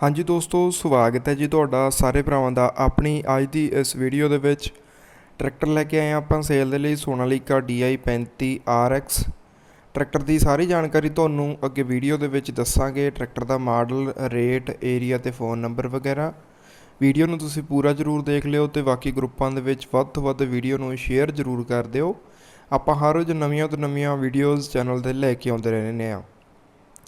ਹਾਂਜੀ ਦੋਸਤੋ, ਸਵਾਗਤ ਹੈ ਜੀ ਤੁਹਾਡਾ ਸਾਰੇ ਭਰਾਵਾਂ ਦਾ ਆਪਣੀ ਅੱਜ ਦੀ ਇਸ ਵੀਡੀਓ ਦੇ ਵਿੱਚ। ਟਰੈਕਟਰ ਲੈ ਕੇ ਆਏ ਹਾਂ ਆਪਾਂ ਸੇਲ ਦੇ ਲਈ ਸੋਨਾਲੀਕਾ DI 35 RX ਟਰੈਕਟਰ ਦੀ ਸਾਰੀ ਜਾਣਕਾਰੀ ਤੁਹਾਨੂੰ ਅੱਗੇ ਵੀਡੀਓ ਦੇ ਵਿੱਚ ਦੱਸਾਂਗੇ। ਟਰੈਕਟਰ ਦਾ ਮਾਡਲ, ਰੇਟ ਏਰੀਆ ਤੇ ਫੋਨ ਨੰਬਰ ਵਗੈਰਾ। ਵੀਡੀਓ ਨੂੰ ਤੁਸੀਂ ਪੂਰਾ ਜ਼ਰੂਰ ਦੇਖ ਲਿਓ ਤੇ ਬਾਕੀ ਗਰੁੱਪਾਂ ਦੇ ਵਿੱਚ ਵੱਧ ਤੋਂ ਵੱਧ ਵੀਡੀਓ ਨੂੰ ਸ਼ੇਅਰ ਜ਼ਰੂਰ ਕਰ ਦਿਓ। ਆਪਾਂ ਹਰ ਰੋਜ਼ ਨਵੀਆਂ ਤੋਂ ਨਵੀਆਂ ਵੀਡੀਓਜ਼ ਚੈਨਲ ਤੇ ਲੈ ਕੇ ਆਉਂਦੇ ਰਹਿੰਦੇ ਹਾਂ।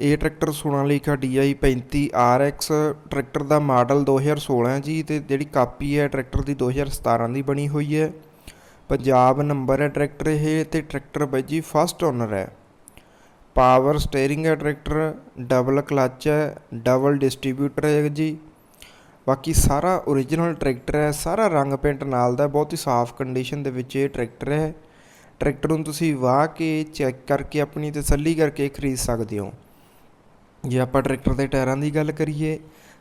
ਇਹ tractor Sonalika DI 35 RX tractor ਦਾ ਮਾਡਲ 2016 ਹੈ ਜੀ ਤੇ ਜਿਹੜੀ ਕਾਪੀ ਹੈ ਟਰੈਕਟਰ ਦੀ 2017 ਦੀ ਬਣੀ ਹੋਈ ਹੈ। ਪੰਜਾਬ ਨੰਬਰ ਹੈ ਟਰੈਕਟਰ ਇਹ ਤੇ ਟਰੈਕਟਰ ਬਾਈ ਜੀ ਫਸਟ ਓਨਰ ਹੈ। ਪਾਵਰ ਸਟੀਅਰਿੰਗ ਹੈ ਟਰੈਕਟਰ ਡਬਲ ਕਲਚ ਹੈ ਡਬਲ ਡਿਸਟ੍ਰੀਬਿਊਟਰ ਹੈ ਜੀ। ਬਾਕੀ ਸਾਰਾ ਓਰੀਜਨਲ ਟਰੈਕਟਰ ਹੈ, ਸਾਰਾ ਰੰਗ ਪੇਂਟ ਨਾਲ ਦਾ, ਬਹੁਤ ਹੀ ਸਾਫ਼ ਕੰਡੀਸ਼ਨ ਦੇ ਵਿੱਚ ਇਹ ਟਰੈਕਟਰ ਹੈ। ਟਰੈਕਟਰ ਨੂੰ ਤੁਸੀਂ ਵਾਹ ਕੇ ਚੈੱਕ ਕਰਕੇ ਆਪਣੀ ਤਸੱਲੀ ਕਰਕੇ ਖਰੀਦ ਸਕਦੇ ਹੋ। ਜੇ ਆਪਾਂ ਟਰੈਕਟਰ ਦੇ ਟਾਇਰਾਂ ਦੀ ਗੱਲ ਕਰੀਏ,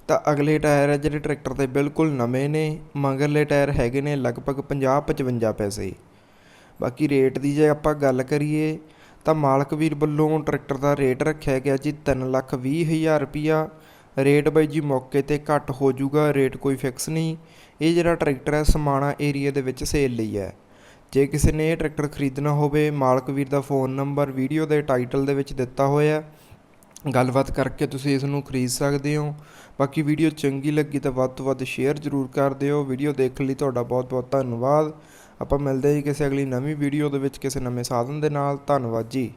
ਤਾਂ ਅਗਲੇ ਟਾਇਰ ਹੈ ਜਿਹੜੇ ਟਰੈਕਟਰ ਦੇ ਬਿਲਕੁਲ ਨਵੇਂ ਨੇ, ਮਗਰਲੇ ਟਾਇਰ ਹੈਗੇ ਨੇ ਲਗਭਗ 50 55 ਪੈਸੇ। ਬਾਕੀ ਰੇਟ ਦੀ ਜੇ ਆਪਾਂ ਗੱਲ ਕਰੀਏ, ਤਾਂ ਮਾਲਕ ਵੀਰ ਵੱਲੋਂ ਟਰੈਕਟਰ ਦਾ ਰੇਟ ਰੱਖਿਆ ਗਿਆ ਜੀ ਤਿੰਨ ਲੱਖ ਵੀਹ ਹਜ਼ਾਰ ਰੁਪਈਆ। ਰੇਟ ਬਾਈ ਜੀ ਮੌਕੇ ਤੇ ਘੱਟ ਹੋ ਜਾਊਗਾ, ਰੇਟ ਕੋਈ ਫਿਕਸ ਨਹੀਂ। ਇਹ ਜਿਹੜਾ ਟਰੈਕਟਰ ਹੈ, ਸਮਾਣਾ ਏਰੀਆ ਦੇ ਵਿੱਚ ਸੇਲ ਲਈ ਹੈ। ਜੇ ਕਿਸੇ ਨੇ ਇਹ ਟਰੈਕਟਰ ਖਰੀਦਣਾ ਹੋਵੇ, ਮਾਲਕ ਵੀਰ ਦਾ ਫੋਨ ਨੰਬਰ, ਵੀਡੀਓ ਦੇ ਟਾਈਟਲ ਦੇ ਵਿੱਚ ਦਿੱਤਾ ਹੋਇਆ। ਗੱਲਬਾਤ ਕਰਕੇ ਤੁਸੀਂ ਇਸ ਨੂੰ ਖਰੀਦ ਸਕਦੇ ਹੋ। ਬਾਕੀ ਵੀਡੀਓ ਚੰਗੀ ਲੱਗੀ ਤਾਂ ਵੱਧ ਤੋਂ ਵੱਧ ਸ਼ੇਅਰ ਜ਼ਰੂਰ ਕਰ ਦਿਓ। ਵੀਡੀਓ ਦੇਖਣ ਲਈ ਤੁਹਾਡਾ ਬਹੁਤ ਬਹੁਤ ਧੰਨਵਾਦ। ਆਪਾਂ ਮਿਲਦੇ ਹਾਂ ਜੀ ਕਿਸੇ ਅਗਲੀ ਨਵੀਂ ਵੀਡੀਓ ਦੇ ਵਿੱਚ ਕਿਸੇ ਨਵੇਂ ਸਾਧਨ ਦੇ ਨਾਲ। ਧੰਨਵਾਦ ਜੀ।